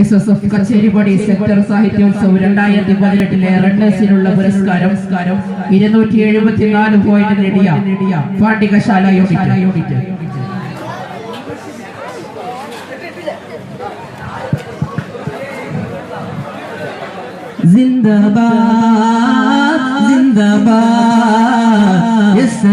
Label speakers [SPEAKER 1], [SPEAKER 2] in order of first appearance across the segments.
[SPEAKER 1] S Kacheripadi F Kacheripadi sector സാഹിത്യോത്സവം രണ്ടായിരത്തി പതിനെട്ടിലെ റണ്ണേഴ്സിനുള്ള പുരസ്കാരം ഇരുന്നൂറ്റി എഴുപത്തിനാല് പോയിന്റ് നേടിയ പാഠികശാല യൂണിറ്റ്.
[SPEAKER 2] ജിന്ദബാദ് ജിന്ദബാദ്
[SPEAKER 1] എസ്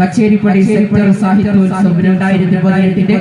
[SPEAKER 1] കച്ചേരിപ്പടി സെക്ടർ സാഹിത്യോത്സവം രണ്ടായിരത്തി പതിനെട്ടിന്റെ